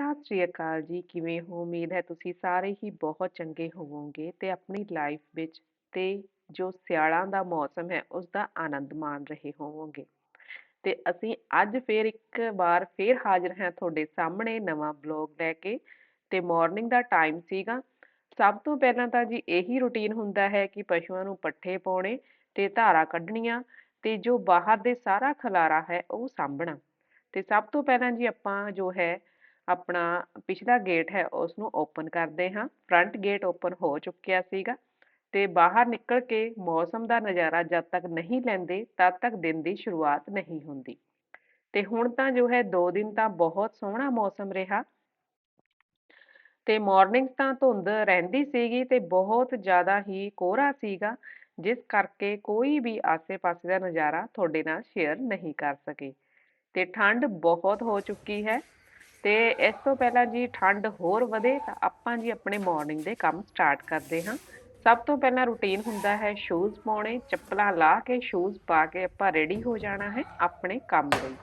ਸਤਿ ਸ਼੍ਰੀ ਅਕਾਲ ਜੀ, ਕਿਵੇਂ ਹੋ? ਉਮੀਦ ਹੈ ਤੁਸੀਂ ਸਾਰੇ ਹੀ ਬਹੁਤ ਚੰਗੇ ਹੋਵੋਗੇ ਤੇ ਆਪਣੀ ਲਾਈਫ ਵਿੱਚ ਤੇ ਜੋ ਸਿਆਲਾਂ ਦਾ ਮੌਸਮ ਹੈ, ਉਸ ਦਾ ਆਨੰਦ ਮਾਣ ਰਹੇ ਹੋਵੋਗੇ। ਤੇ ਅਸੀਂ ਅੱਜ ਫੇਰ ਇੱਕ ਵਾਰ ਫੇਰ ਹਾਜ਼ਰ ਹਾਂ ਤੁਹਾਡੇ ਸਾਹਮਣੇ ਨਵਾਂ ਬਲੌਗ ਲੈ ਕੇ ਤੇ ਮਾਰਨਿੰਗ ਦਾ ਟਾਈਮ ਸੀਗਾ। ਸਭ ਤੋਂ ਪਹਿਲਾਂ ਤਾਂ ਜੀ ਇਹੀ ਰੁਟੀਨ ਹੁੰਦਾ ਹੈ ਕਿ ਪਸ਼ੂਆਂ ਨੂੰ ਪੱਠੇ ਪਾਉਣੇ ਤੇ ਧਾਰਾਂ ਕੱਢਣੀਆਂ ਤੇ ਜੋ ਬਾਹਰ ਦੇ ਸਾਰਾ ਖਲਾਰਾ ਹੈ ਉਹ ਸਾਂਭਣਾ। ਤੇ ਸਭ ਤੋਂ ਪਹਿਲਾਂ ਜੀ ਆਪਾਂ ਜੋ ਹੈ ਆਪਣਾ ਪਿਛਲਾ ਗੇਟ ਹੈ ਉਸ ਨੂੰ ਓਪਨ ਕਰਦੇ ਹਾਂ। ਫਰੰਟ ਗੇਟ ਓਪਨ ਹੋ ਚੁੱਕਿਆ ਸੀਗਾ ਤੇ ਬਾਹਰ ਨਿਕਲ ਕੇ ਮੌਸਮ ਦਾ ਨਜ਼ਾਰਾ ਜਦ ਤੱਕ ਨਹੀਂ ਲੈਂਦੇ, ਤਦ ਤੱਕ ਦਿਨ ਦੀ ਸ਼ੁਰੂਆਤ ਨਹੀਂ ਹੁੰਦੀ। ਤੇ ਹੁਣ ਤਾਂ ਜੋ ਹੈ 2 ਦਿਨ ਤਾਂ ਬਹੁਤ ਸੋਹਣਾ ਮੌਸਮ ਰਿਹਾ। ਤੇ ਮਾਰਨਿੰਗ ਤਾਂ ਧੁੰਦ ਰਹਿੰਦੀ ਸੀਗੀ ਤੇ ਬਹੁਤ ਜ਼ਿਆਦਾ ਹੀ ਕੋਹਰਾ ਸੀਗਾ, ਜਿਸ ਕਰਕੇ ਕੋਈ ਵੀ ਆਸੇ-ਪਾਸੇ ਦਾ ਨਜ਼ਾਰਾ ਤੁਹਾਡੇ ਨਾਲ ਸ਼ੇਅਰ ਨਹੀਂ ਕਰ ਸਕੇ। ਤੇ ਠੰਡ ਬਹੁਤ ਹੋ ਚੁੱਕੀ ਹੈ। ਤੇ ਇਸ ਤੋਂ ਪਹਿਲਾਂ ਜੀ ਠੰਡ ਹੋਰ ਵਧੇ ਤਾਂ ਆਪਾਂ ਜੀ ਆਪਣੇ ਮਾਰਨਿੰਗ ਦੇ ਕੰਮ ਸਟਾਰਟ ਕਰਦੇ ਹਾਂ। ਸਭ ਤੋਂ ਪਹਿਲਾਂ ਰੁਟੀਨ ਹੁੰਦਾ ਹੈ ਸ਼ੂਜ਼ ਪਾਉਣੇ, ਚੱਪਲਾਂ ਲਾ ਕੇ ਸ਼ੂਜ਼ ਪਾ ਕੇ ਆਪਾਂ ਰੈਡੀ ਹੋ ਜਾਣਾ ਹੈ ਆਪਣੇ ਕੰਮ ਲਈ।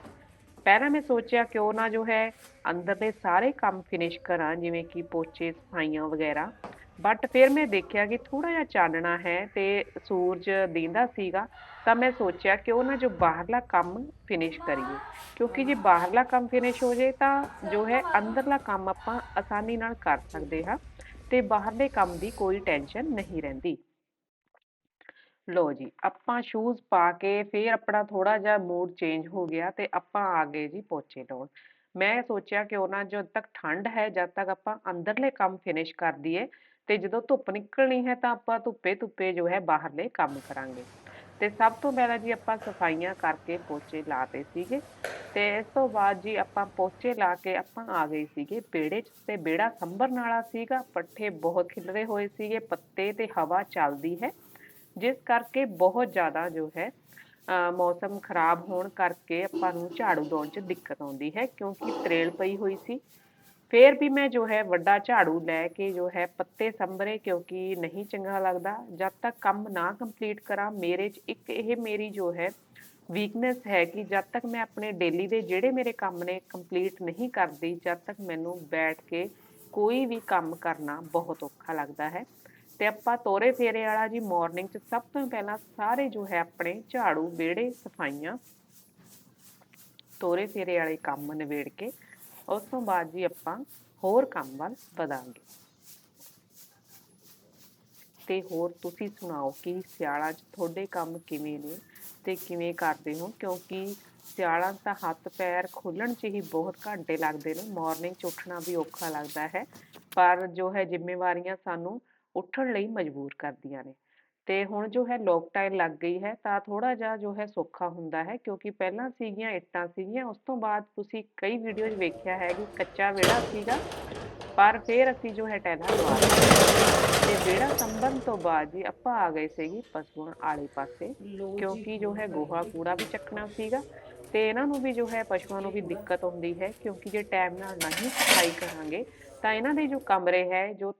ਪਹਿਲਾਂ ਮੈਂ ਸੋਚਿਆ ਕਿਉਂ ਨਾ ਜੋ ਹੈ ਅੰਦਰ ਦੇ ਸਾਰੇ ਕੰਮ ਫਿਨਿਸ਼ ਕਰਾਂ, ਜਿਵੇਂ ਕਿ ਪੋਚੇ, ਸਫਾਈਆਂ ਵਗੈਰਾ। ਬਟ ਫਿਰ ਮੈਂ ਦੇਖਿਆ ਕਿ ਥੋੜਾ ਜਿਹਾ ਚਾਨਣਾ ਹੈ ਤੇ ਸੂਰਜ ਦਿੰਦਾ ਸੀਗਾ ਤਾਂ ਮੈਂ ਸੋਚਿਆ ਕਿ ਉਹ ਨਾ ਜੋ ਬਾਹਰਲਾ ਕੰਮ ਫਿਨਿਸ਼ ਕਰੀਏ ਕਿਉਂਕਿ ਜੇ ਬਾਹਰਲਾ ਕੰਮ ਫਿਨਿਸ਼ ਹੋ ਜੇ ਤਾਂ ਜੋ ਹੈ ਅੰਦਰਲਾ ਕੰਮ ਆਪਾਂ ਆਸਾਨੀ ਨਾਲ ਕਰ ਸਕਦੇ ਹਾਂ ਤੇ ਬਾਹਰਲੇ ਕੰਮ ਦੀ ਕੋਈ ਟੈਨਸ਼ਨ ਨਹੀਂ ਰਹਿੰਦੀ ਲੋ ਜੀ ਆਪਾਂ ਸ਼ੂਜ਼ ਪਾ ਕੇ ਫਿਰ ਆਪਣਾ ਥੋੜਾ ਜਿਹਾ ਮੂਡ ਚੇਂਜ ਹੋ ਗਿਆ ਤੇ ਆਪਾਂ ਆ ਗਏ ਜੀ ਪੋਚੇ ਲਾਉਣ ਮੈਂ ਸੋਚਿਆ ਕਿ ਉਹਨਾਂ ਜਦ ਤੱਕ ਠੰਡ ਹੈ ਜਦ ਤੱਕ ਆਪਾਂ ਅੰਦਰਲੇ ਕੰਮ ਫਿਨਿਸ਼ ਕਰ ਦਈਏ ਤੇ ਜਦੋਂ ਧੁੱਪ ਨਿਕਲਣੀ ਹੈ ਤਾਂ ਆਪਾਂ ਧੁੱਪੇ ਧੁੱਪੇ ਜੋ ਹੈ ਬਾਹਰਲੇ ਕੰਮ ਕਰਾਂਗੇ। ਤੇ ਸਭ ਤੋਂ ਪਹਿਲਾਂ ਜੀ ਆਪਾਂ ਸਫਾਈਆਂ ਕਰਕੇ ਪੋਚੇ ਲਾਤੇ ਸੀਗੇ। ਤੇ ਇਸ ਤੋਂ ਬਾਅਦ ਜੀ ਆਪਾਂ ਪੋਚੇ ਲਾ ਕੇ ਆਪਾਂ ਆ ਗਏ ਸੀਗੇ ਵਿਹੜੇ 'ਚ ਤੇ ਬੇੜਾ ਸੰਭਰਨ ਵਾਲਾ ਸੀਗਾ। ਪੱਠੇ ਬਹੁਤ ਖਿਲਰੇ ਹੋਏ ਸੀਗੇ, ਪੱਤੇ ਤੇ ਹਵਾ ਚੱਲਦੀ ਹੈ। ਜਿਸ ਕਰਕੇ ਬਹੁਤ ਜ਼ਿਆਦਾ ਜੋ ਹੈ ਮੌਸਮ ਖਰਾਬ ਹੋਣ ਕਰਕੇ ਆਪਾਂ ਨੂੰ ਝਾੜੂ ਲਾਉਣ 'ਚ ਦਿੱਕਤ ਆਉਂਦੀ ਹੈ ਕਿਉਂਕਿ ਤਰੇਲ ਪਈ ਹੋਈ ਸੀ। ਫਿਰ ਵੀ ਮੈਂ ਜੋ ਹੈ ਵੱਡਾ ਝਾੜੂ ਲੈ ਕੇ ਜੋ ਹੈ ਪੱਤੇ ਸੰਭਰੇ ਕਿਉਂਕਿ ਨਹੀਂ ਚੰਗਾ ਲੱਗਦਾ। ਜਦ ਤੱਕ ਕੰਮ ਨਾ ਕੰਪਲੀਟ ਕਰਾਂ, ਮੇਰੇ 'ਚ ਇੱਕ ਇਹ ਮੇਰੀ ਜੋ ਹੈ ਵੀਕਨੈਸ ਹੈ ਕਿ ਜਦ ਤੱਕ ਮੈਂ ਆਪਣੇ ਡੇਲੀ ਦੇ ਜਿਹੜੇ ਮੇਰੇ ਕੰਮ ਨੇ ਕੰਪਲੀਟ ਨਹੀਂ ਕਰਦੀ, ਜਦ ਤੱਕ ਮੈਨੂੰ ਬੈਠ ਕੇ ਕੋਈ ਵੀ ਕੰਮ ਕਰਨਾ ਬਹੁਤ ਔਖਾ ਲੱਗਦਾ ਹੈ। ਤੇ ਆਪਾਂ ਤੋਰੇ ਫੇਰੇ ਵਾਲਾ ਜੀ ਮਾਰਨਿੰਗ 'ਚ ਸਭ ਤੋਂ ਪਹਿਲਾਂ ਸਾਰੇ ਜੋ ਹੈ ਆਪਣੇ ਝਾੜੂ, ਵਿਹੜੇ, ਸਫਾਈਆਂ ਤੋਰੇ ਫੇਰੇ ਵਾਲੇ ਕੰਮ ਨਿਬੇੜ ਕੇ ਉਸ ਤੋਂ ਬਾਅਦ ਜੀ ਆਪਾਂ ਹੋਰ ਕੰਮ ਵੱਲ ਵਧਾਂਗੇ। ਤੇ ਹੋਰ ਤੁਸੀਂ ਸੁਣਾਓ ਕਿ ਸਿਆਲਾਂ 'ਚ ਤੁਹਾਡੇ ਕੰਮ ਕਿਵੇਂ ਨੇ ਤੇ ਕਿਵੇਂ ਕਰਦੇ ਹੋ? ਕਿਉਂਕਿ ਸਿਆਲਾਂ ਤਾਂ ਹੱਥ ਪੈਰ ਖੋਲਣ 'ਚ ਹੀ ਬਹੁਤ ਘੰਟੇ ਲੱਗਦੇ ਨੇ ਮਾਰਨਿੰਗ 'ਚ ਉੱਠਣਾ ਵੀ ਔਖਾ ਲੱਗਦਾ ਹੈ, ਪਰ ਜੋ ਹੈ ਜ਼ਿੰਮੇਵਾਰੀਆਂ ਸਾਨੂੰ ਉੱਠਣ ਲਈ ਮਜਬੂਰ ਕਰਦੀਆਂ ਨੇ। ਤੇ ਹੁਣ ਜੋ ਹੈ ਲੋਕ ਟਾਈਲ ਲੱਗ ਗਈ ਹੈ ਤਾਂ ਥੋੜਾ ਜਿਹਾ ਜੋ ਹੈ ਸੌਖਾ ਹੁੰਦਾ ਹੈ ਕਿਉਂਕਿ ਪਹਿਲਾਂ ਸੀਗੀਆਂ ਇੱਟਾਂ ਸੀਗੀਆਂ ਉਸ ਤੋਂ ਬਾਅਦ ਤੁਸੀਂ ਕਈ ਵੀਡੀਓਜ਼ ਵੇਖਿਆ ਹੈ ਕਿ ਕੱਚਾ ਵਿਹੜਾ ਸੀਗਾ ਪਰ ਫਿਰ ਅਸੀਂ ਜੋ ਹੈ ਟੈਲਾਂ ਲਵਾ ਤੇ ਵਿਹੜਾ ਸੰਭਣ ਤੋਂ ਬਾਅਦ ਜੀ ਆਪਾਂ ਆ ਗਏ ਸੀਗੇ ਪਸ਼ੂਆਂ ਆਲੇ ਪਾਸੇ ਕਿਉਂਕਿ ਜੋ ਹੈ ਗੋਹਾ ਕੂੜਾ ਵੀ ਚੱਕਣਾ ਸੀਗਾ ਤੇ ਇਹਨਾਂ ਨੂੰ ਵੀ ਜੋ ਹੈ ਪਸ਼ੂਆਂ ਨੂੰ ਵੀ ਦਿੱਕਤ ਆਉਂਦੀ ਹੈ ਕਿਉਂਕਿ ਜੇ ਟਾਈਮ ਨਾਲ ਨਹੀਂ ਸਫ਼ਾਈ ਕਰਾਂਗੇ ਤਾਂ ਇਹਨਾਂ ਦੇ ਜੋ ਕਮਰੇ ਹੈ ਜੋ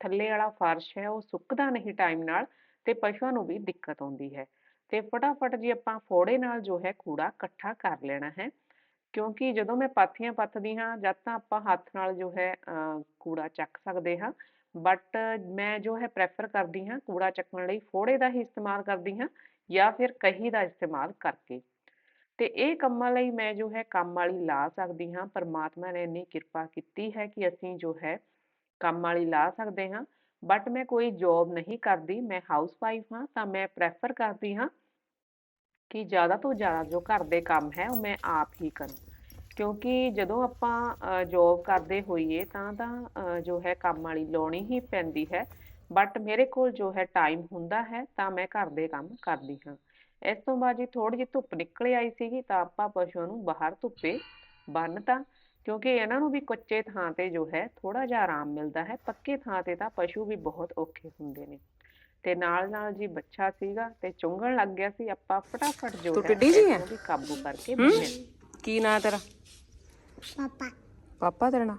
ਥੱਲੇ ਵਾਲਾ ਫਰਸ਼ ਹੈ, ਉਹ ਸੁੱਕਦਾ ਨਹੀਂ ਟਾਈਮ ਨਾਲ ਤੇ ਪਸ਼ੂਆਂ ਨੂੰ ਵੀ ਦਿੱਕਤ ਆਉਂਦੀ ਹੈ। ਤੇ ਫਟਾਫਟ ਜੀ ਆਪਾਂ ਫੋੜੇ ਨਾਲ ਜੋ ਹੈ ਕੂੜਾ ਇਕੱਠਾ ਕਰ ਲੈਣਾ ਹੈ। ਕਿਉਂਕਿ ਜਦੋਂ ਮੈਂ ਪਾਥੀਆਂ ਪੱਥਦੀ ਹਾਂ ਜਦ ਤਾਂ ਆਪਾਂ ਹੱਥ ਨਾਲ ਜੋ ਹੈ ਕੂੜਾ ਚੱਕ ਸਕਦੇ ਹਾਂ। ਬਟ ਮੈਂ ਜੋ ਹੈ ਪ੍ਰੈਫਰ ਕਰਦੀ ਹਾਂ ਕੂੜਾ ਚੱਕਣ ਲਈ ਫੋੜੇ ਦਾ ਹੀ ਇਸਤੇਮਾਲ ਕਰਦੀ ਹਾਂ, ਜਾਂ ਫਿਰ ਕਹੀ ਦਾ ਇਸਤੇਮਾਲ ਕਰਕੇ। ਤੇ ਇਹ ਕੰਮਾਂ ਲਈ ਮੈਂ ਜੋ ਹੈ ਕੰਮ ਵਾਲੀ ਲਾ ਸਕਦੀ ਹਾਂ। ਪਰਮਾਤਮਾ ਨੇ ਇੰਨੀ ਕਿਰਪਾ ਕੀਤੀ ਹੈ ਕਿ ਅਸੀਂ ਜੋ ਹੈ ਕੰਮ ਵਾਲੀ ਲਾ ਸਕਦੇ ਹਾਂ ਬਟ ਮੈਂ ਕੋਈ ਜੌਬ ਨਹੀਂ ਕਰਦੀ ਮੈਂ ਹਾਊਸ ਵਾਈਫ ਹਾਂ ਤਾਂ ਮੈਂ ਪ੍ਰੈਫਰ ਕਰਦੀ ਹਾਂ ਕਿ ਜ਼ਿਆਦਾ ਤੋਂ ਜ਼ਿਆਦਾ ਜੋ ਘਰ ਦੇ ਕੰਮ ਹੈ ਉਹ ਮੈਂ ਆਪ ਹੀ ਕਰਾਂ। ਕਿਉਂਕਿ ਜਦੋਂ ਆਪਾਂ ਜੌਬ ਕਰਦੇ ਹੋਈਏ ਤਾਂ ਤਾਂ ਅ, ਜੋ ਹੈ ਕੰਮ ਵਾਲੀ ਲਾਉਣੀ ਹੀ ਪੈਂਦੀ ਹੈ ਬਟ ਮੇਰੇ ਕੋਲ ਜੋ ਹੈ ਟਾਈਮ ਹੁੰਦਾ ਹੈ ਤਾਂ ਮੈਂ ਘਰ ਦੇ ਕੰਮ ਕਰਦੀ ਹਾਂ। ਇਸ ਤੋਂ ਬਾਅਦ ਜੀ ਥੋੜੀ ਜਿਹੀ ਧੁੱਪ ਨਿਕਲ ਆਈ ਸੀਗੀ ਤਾਂ ਆਪਾਂ ਪਸ਼ੂਆਂ ਨੂੰ ਬਾਹਰ ਧੁੱਪੇ ਬੰਨ੍ਹਤਾ ਕਿਉਂਕਿ ਇਹਨਾਂ ਨੂੰ ਵੀ ਕੱਚੇ ਥਾਂ ਤੇ ਜੋ ਹੈ ਥੋੜਾ ਜਿਹਾ ਆਰਾਮ ਮਿਲਦਾ ਹੈ। ਪੱਕੇ ਥਾਂ ਤੇ ਤਾਂ ਪਸ਼ੂ ਵੀ ਬਹੁਤ ਔਖੇ ਹੁੰਦੇ ਨੇ। ਤੇ ਨਾਲ ਨਾਲ ਜੀ ਬੱਚਾ ਸੀਗਾ ਤੇ ਚੁੰਗਣ ਲੱਗ ਗਿਆ ਸੀ ਆਪਾਂ ਫਟਾਫਟ ਜੋ ਤੂੰ ਹੈ ਟਿੱਡੀ ਜਿਹੀ ਹੈ? ਇਹਨੂੰ ਵੀ ਕਾਬੂ ਕਰਕੇ ਬੰਨਿਆ ਕੀ ਨਾਂ ਤੇਰਾ? ਪਾਪਾ। ਪਾਪਾ ਤੇਰਾ ਨਾਂ?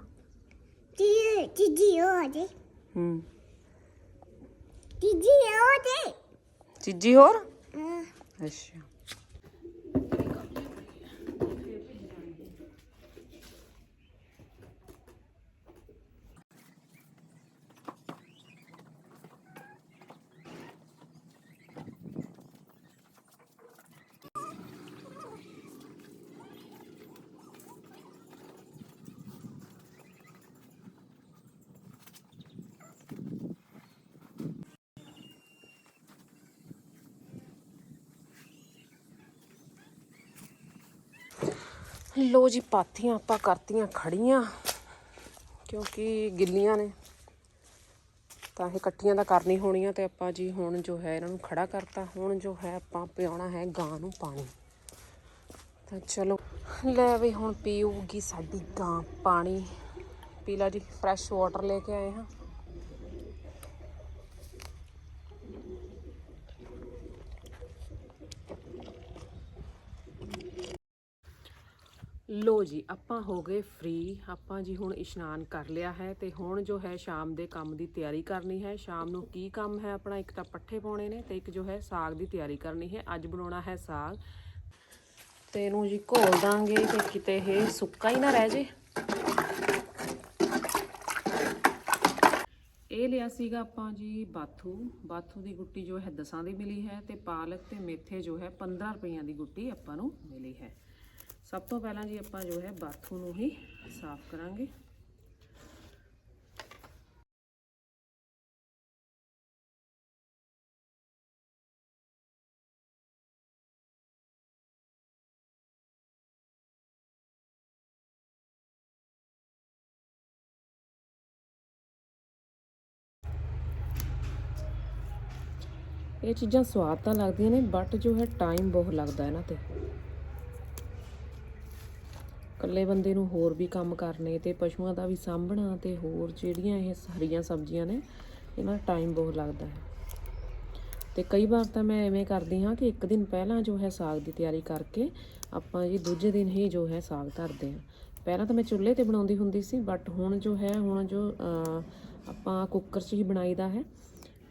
ਜੀ। ਜੀ ਹੋਦੇ ਹੂੰ ਜੀ। ਹੋਦੇ ਚੀਜੀ ਹੋਰ ਅੱਛਾ। ਲੋ ਜੀ, ਪਾਥੀਆਂ ਆਪਾਂ ਕਰਤੀਆਂ ਖੜੀਆਂ ਕਿਉਂਕਿ ਗਿੱਲੀਆਂ ਨੇ। ਤਾਂ ਇਹ ਇਕੱਠੀਆਂ ਤਾਂ ਕਰਨੀ ਹੋਣੀਆਂ ਤੇ ਆਪਾਂ ਜੀ ਹੁਣ ਜੋ ਹੈ ਇਹਨਾਂ ਨੂੰ ਖੜਾ ਕਰਤਾ। ਹੁਣ ਜੋ ਹੈ ਆਪਾਂ ਪਿਆਉਣਾ ਹੈ ਗਾਂ ਨੂੰ ਪਾਣੀ। ਤਾਂ ਚਲੋ, ਲੈ ਵੀ ਹੁਣ ਪੀਊਗੀ ਸਾਡੀ ਗਾਂ ਪਾਣੀ। ਪੀਲਾ ਜੀ ਫਰੈਸ਼ ਵਾਟਰ ਲੈ ਕੇ ਆਏ ਹਾਂ। ਲੋ ਜੀ, ਆਪਾਂ ਹੋ ਗਏ ਫ੍ਰੀ ਆਪਾਂ ਜੀ ਹੁਣ ਇਸ਼ਨਾਨ ਕਰ ਲਿਆ ਹੈ ਤੇ ਹੁਣ ਜੋ ਹੈ ਸ਼ਾਮ ਦੇ ਕੰਮ ਦੀ ਤਿਆਰੀ ਕਰਨੀ ਹੈ। ਸ਼ਾਮ ਨੂੰ ਕੀ ਕੰਮ ਹੈ ਆਪਣਾ? ਇੱਕ ਤਾਂ ਪੱਠੇ ਪਾਉਣੇ ਨੇ ਤੇ ਇੱਕ ਜੋ ਹੈ ਸਾਗ ਦੀ ਤਿਆਰੀ ਕਰਨੀ ਹੈ। ਅੱਜ ਬਣਾਉਣਾ ਹੈ ਸਾਗ। ਤੇ ਇਹਨੂੰ ਜੀ ਘੋਲ ਦਾਂਗੇ ਤੇ ਕਿਤੇ ਇਹ ਸੁੱਕਾ ਹੀ ਨਾ ਰਹਿ ਜੇ। ਇਹ ਲਿਆ ਸੀਗਾ ਆਪਾਂ ਜੀ ਬਾਥੂ। ਬਾਥੂ ਦੀ ਗੁੱਟੀ ਜੋ ਹੈ ਦਸਾਂ ਦੀ ਮਿਲੀ ਹੈ ਤੇ ਪਾਲਕ ਤੇ ਮੇਥੇ ਜੋ ਹੈ 15 ਰੁਪਈਆਂ ਦੀ ਗੁੱਟੀ ਆਪਾਂ ਨੂੰ ਮਿਲੀ ਹੈ। ਸਭ ਤੋਂ ਪਹਿਲਾਂ ਜੀ ਆਪਾਂ ਜੋ ਹੈ ਬਾਥੂ ਨੂੰ ਹੀ ਸਾਫ਼ ਕਰਾਂਗੇ। ਇਹ ਚੀਜ਼ਾਂ ਸਵਾਦ ਤਾਂ ਲੱਗਦੀਆਂ ਨੇ ਬਟ ਜੋ ਹੈ ਟਾਈਮ ਬਹੁਤ ਲੱਗਦਾ ਇਹਨਾਂ ਤੇ। ਇਕੱਲੇ ਬੰਦੇ ਨੂੰ ਹੋਰ ਵੀ ਕੰਮ ਕਰਨੇ ਤੇ ਪਸ਼ੂਆਂ ਦਾ ਵੀ ਸਾਂਭਣਾ ਤੇ ਹੋਰ ਜਿਹੜੀਆਂ ਇਹ ਹਰੀਆਂ ਸਬਜ਼ੀਆਂ ਨੇ, ਇਹਨਾਂ ਟਾਈਮ ਬਹੁਤ ਲੱਗਦਾ ਹੈ। ਤੇ ਕਈ ਵਾਰ ਤਾਂ ਮੈਂ ਐਵੇਂ ਕਰਦੀ ਹਾਂ ਕਿ ਇੱਕ ਦਿਨ ਪਹਿਲਾਂ ਜੋ ਹੈ ਸਾਗ ਦੀ ਤਿਆਰੀ ਕਰਕੇ ਆਪਾਂ ਜੀ ਦੂਜੇ ਦਿਨ ਹੀ ਜੋ ਹੈ ਸਾਗ ਧਰਦੇ ਹਾਂ। ਪਹਿਲਾਂ ਤਾਂ ਮੈਂ ਚੁੱਲ੍ਹੇ ਤੇ ਬਣਾਉਂਦੀ ਹੁੰਦੀ ਸੀ ਬਟ ਹੁਣ ਜੋ ਹੈ, ਹੁਣ ਜੋ ਆਪਾਂ ਕੁੱਕਰ 'ਚ ਹੀ ਬਣਾਈਦਾ ਹੈ,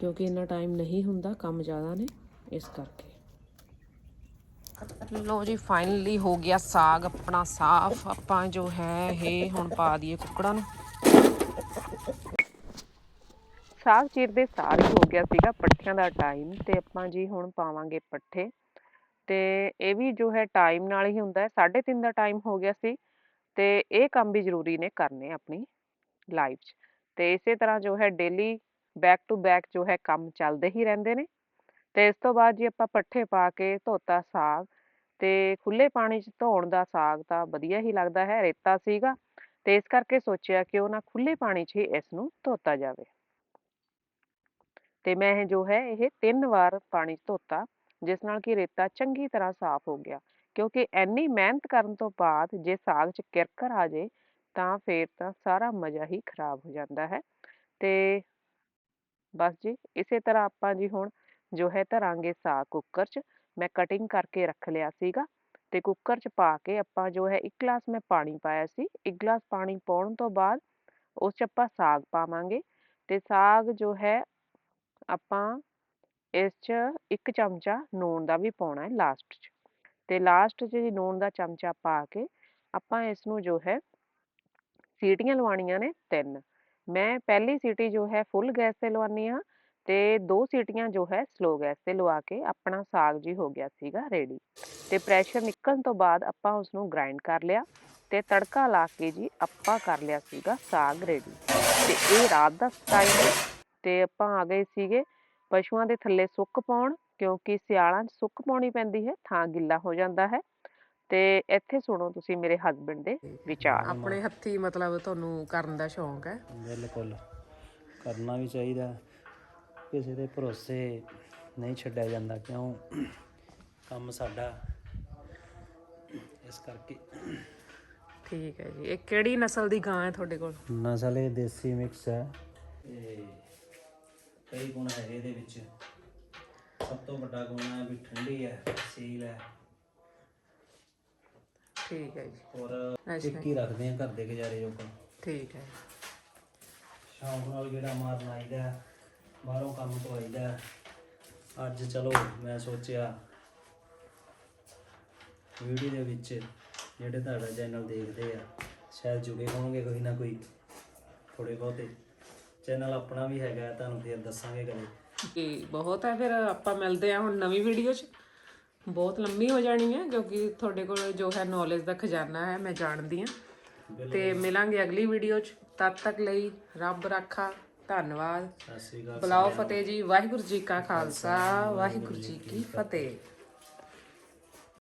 ਕਿਉਂਕਿ ਇੰਨਾ ਟਾਈਮ ਨਹੀਂ ਹੁੰਦਾ, ਕੰਮ ਜ਼ਿਆਦਾ ਨੇ, ਇਸ ਕਰਕੇ। ਲੋ ਜੀ ਫਾਈਨਲੀ ਹੋ ਗਿਆ ਸਾਗ ਆਪਣਾ ਸਾਫ਼। ਆਪਾਂ ਜੋ ਹੈ ਇਹ ਹੁਣ ਪਾ ਦਈਏ ਕੁੱਕੜਾਂ ਨੂੰ। ਸਾਗ ਚੀਰਦੇ ਸਾਰ ਹੀ ਹੋ ਗਿਆ ਸੀਗਾ ਪੱਠਿਆਂ ਦਾ ਟਾਈਮ ਤੇ ਆਪਾਂ ਜੀ ਹੁਣ ਪਾਵਾਂਗੇ ਪੱਠੇ। ਤੇ ਇਹ ਵੀ ਜੋ ਹੈ ਟਾਈਮ ਨਾਲ ਹੀ ਹੁੰਦਾ ਹੈ। 3:30 ਦਾ ਟਾਈਮ ਹੋ ਗਿਆ ਸੀ ਤੇ ਇਹ ਕੰਮ ਵੀ ਜ਼ਰੂਰੀ ਨੇ ਕਰਨੇ ਆਪਣੀ ਲਾਈਫ 'ਚ। ਤੇ ਇਸੇ ਤਰ੍ਹਾਂ ਜੋ ਹੈ ਡੇਲੀ ਬੈਕ ਟੂ ਬੈਕ ਜੋ ਹੈ ਕੰਮ ਚੱਲਦੇ ਹੀ ਰਹਿੰਦੇ ਨੇ। ਤੇ ਇਸ ਤੋਂ ਬਾਅਦ ਜੀ ਆਪਾਂ ਪੱਠੇ ਪਾ ਕੇ ਧੋਤਾ ਸਾਗ ਤੇ ਖੁੱਲੇ ਪਾਣੀ 'ਚ ਧੋਣ ਦਾ ਸਾਗ ਤਾਂ ਵਧੀਆ ਹੀ ਲੱਗਦਾ ਹੈ, ਰੇਤਾ ਸੀਗਾ ਤੇ ਇਸ ਕਰਕੇ ਸੋਚਿਆ ਕਿ ਉਹ ਨਾ ਖੁੱਲੇ ਪਾਣੀ 'ਚ ਹੀ ਇਸ ਨੂੰ ਧੋਤਾ ਜਾਵੇ। ਤੇ ਮੈਂ ਇਹ ਜੋ ਹੈ, ਇਹ ਤਿੰਨ ਵਾਰ ਪਾਣੀ 'ਚ ਧੋਤਾ, ਜਿਸ ਨਾਲ ਕਿ ਰੇਤਾ ਚੰਗੀ ਤਰ੍ਹਾਂ ਸਾਫ਼ ਹੋ ਗਿਆ। ਕਿਉਂਕਿ ਇੰਨੀ ਮਿਹਨਤ ਕਰਨ ਤੋਂ ਬਾਅਦ ਜੇ ਸਾਗ 'ਚ ਕਿਰਕਰ ਆ ਜੇ, ਤਾਂ ਫੇਰ ਤਾਂ ਸਾਰਾ ਮਜ਼ਾ ਹੀ ਖਰਾਬ ਹੋ ਜਾਂਦਾ ਹੈ। ਤੇ ਬਸ ਜੀ, ਇਸੇ ਤਰ੍ਹਾਂ ਆਪਾਂ ਜੀ ਹੁਣ ਜੋ ਹੈ ਧਰਾਂਗੇ ਸਾਗ ਕੁੱਕਰ 'ਚ, ਮੈਂ ਕਟਿੰਗ ਕਰਕੇ ਰੱਖ ਲਿਆ ਸੀਗਾ ਤੇ ਕੁੱਕਰ 'ਚ ਪਾ ਕੇ ਆਪਾਂ ਜੋ ਹੈ ਇੱਕ ਗਲਾਸ ਮੈਂ ਪਾਣੀ ਪਾਇਆ ਸੀ, ਇੱਕ ਗਲਾਸ ਪਾਣੀ ਪਾਉਣ ਤੋਂ ਬਾਅਦ ਉਸ 'ਚ ਆਪਾਂ ਸਾਗ ਪਾਵਾਂਗੇ ਤੇ ਸਾਗ ਜੋ ਹੈ ਆਪਾਂ ਇਸ 'ਚ ਇੱਕ ਚਮਚਾ ਨੂਣ ਦਾ ਵੀ ਪਾਉਣਾ ਹੈ ਲਾਸਟ 'ਚ ਤੇ ਲਾਸਟ 'ਚ ਜੀ ਨੂਣ ਦਾ ਚਮਚਾ ਪਾ ਕੇ ਆਪਾਂ ਇਸ ਨੂੰ ਜੋ ਹੈ ਸੀਟੀਆਂ ਲਵਾਉਣੀਆਂ ਨੇ ਤਿੰਨ। ਮੈਂ ਪਹਿਲੀ ਸੀਟੀ ਜੋ ਹੈ ਫੁੱਲ ਗੈਸ ਤੇ ਲਵਾਉਂਦੀ ਹਾਂ ਤੇ ਦੋ ਸੀਟੀਆਂ ਜੋ ਹੈ ਸਲੋ ਗੈਸ ਤੇ ਲਵਾ ਕੇ ਆਪਣਾ ਸਾਗ ਜੀ ਹੋ ਗਿਆ ਸੀਗਾ ਰੈਡੀ ਤੇ ਪ੍ਰੈਸ਼ਰ ਨਿਕਲਣ ਤੋਂ ਬਾਅਦ ਆਪਾਂ ਉਸ ਨੂੰ ਗ੍ਰਾਈਂਡ ਕਰ ਲਿਆ ਤੇ ਤੜਕਾ ਲਾ ਕੇ ਜੀ ਆਪਾਂ ਕਰ ਲਿਆ ਸੀਗਾ ਸਾਗ ਰੈਡੀ ਤੇ ਇਹ ਰਾਤ ਦਾ ਟਾਈਮ ਤੇ ਆਪਾਂ ਆ ਗਏ ਸੀਗੇ ਪਸ਼ੂਆਂ ਦੇ ਥੱਲੇ ਸੁੱਕ ਪਾਉਣ ਕਿਉਂਕਿ ਸਿਆਲਾਂ 'ਚ ਸੁੱਕ ਪਾਉਣੀ ਪੈਂਦੀ ਹੈ ਥਾਂ ਗਿੱਲਾ ਹੋ ਜਾਂਦਾ ਹੈ ਤੇ ਇੱਥੇ ਸੁਣੋ ਤੁਸੀਂ ਮੇਰੇ ਹਸਬੰਡ ਦੇ ਵਿਚਾਰ। ਆਪਣੇ ਹੱਥੀ ਮਤਲਬ ਤੁਹਾਨੂੰ ਕਰਨ ਦਾ ਸ਼ੌਂਕ ਹੈ? ਬਿਲਕੁਲ ਕਰਨਾ ਵੀ ਚਾਹੀਦਾ। ਕਿਸੇ ਦੇ ਭਰੋਸੇ ਨਹੀਂ ਛੱਡਿਆ ਜਾਂਦਾ ਕਿਉਂ? ਕੰਮ ਸਾਡਾ ਇਸ ਕਰਕੇ। ਠੀਕ ਹੈ ਜੀ। ਇਹ ਕਿਹੜੀ ਨਸਲ ਦੀ ਗਾਂ ਹੈ ਤੁਹਾਡੇ ਕੋਲ? ਨਸਲ ਇਹ ਦੇਸੀ ਮਿਕਸ ਹੈ। ਤੇ ਕਈ ਗੁਣ ਹੈਗੇ ਇਹਦੇ ਵਿੱਚ। ਸਭ ਤੋਂ ਵੱਡਾ ਗੁਣ ਹੈ ਵੀ ਠੰਡੀ ਹੈ ਸੀਲ ਹੈ। ਠੀਕ ਹੈ ਜੀ। ਔਰ ਅੱਛਾ। ਹੀ ਰੱਖਦੇ ਆ ਘਰ ਦੇ ਗੁਜ਼ਾਰੇ ਜੋਗਾ। ਠੀਕ ਹੈ। ਸ਼ੌਂਕ ਨਾਲ ਜਿਹੜਾ ਮਾਰਨ ਆਈਦਾ ਹੈ, ਬਾਹਰੋਂ ਕੰਮ ਤੋਂ ਆਈਦਾ। ਹੈ। ਅੱਜ ਚਲੋ ਮੈਂ ਸੋਚਿਆ ਵੀਡੀਓ ਦੇ ਵਿੱਚ ਜਿਹੜੇ ਤੁਹਾਡਾ ਚੈਨਲ ਦੇਖਦੇ ਆ ਸ਼ਾਇਦ ਜੁੜੇ ਹੋਣਗੇ ਕੋਈ ਨਾ ਕੋਈ ਥੋੜੇ ਬਹੁਤੇ। ਚੈਨਲ ਆਪਣਾ ਵੀ ਹੈਗਾ ਤੁਹਾਨੂੰ ਫਿਰ ਦੱਸਾਂਗੇ ਕਦੇ। ਜੀ ਬਹੁਤ ਹੈ ਫਿਰ ਆਪਾਂ ਮਿਲਦੇ ਹਾਂ ਹੁਣ ਨਵੀਂ ਵੀਡੀਓ 'ਚ। ਬਹੁਤ ਲੰਮੀ ਹੋ ਜਾਣੀ ਹੈ ਕਿਉਂਕਿ ਤੁਹਾਡੇ ਕੋਲ ਜੋ ਹੈ ਨੌਲੇਜ ਦਾ ਖਜ਼ਾਨਾ ਹੈ ਮੈਂ ਜਾਣਦੀ ਹਾਂ। ਤੇ ਮਿਲਾਂਗੇ ਅਗਲੀ ਵੀਡੀਓ 'ਚ। ਤਦ ਤੱਕ ਲਈ ਰੱਬ ਰਾਖਾ। ਧੰਨਵਾਦ। ਸਤਿ ਸ੍ਰੀ ਅਕਾਲ ਬੁਲਾਓ ਫਤਿਹ ਜੀ ਵਾਹਿਗੁਰੂ ਜੀ ਕਾ ਖਾਲਸਾ ਵਾਹਿਗੁਰੂ ਜੀ ਕੀ ਫਤਿਹ।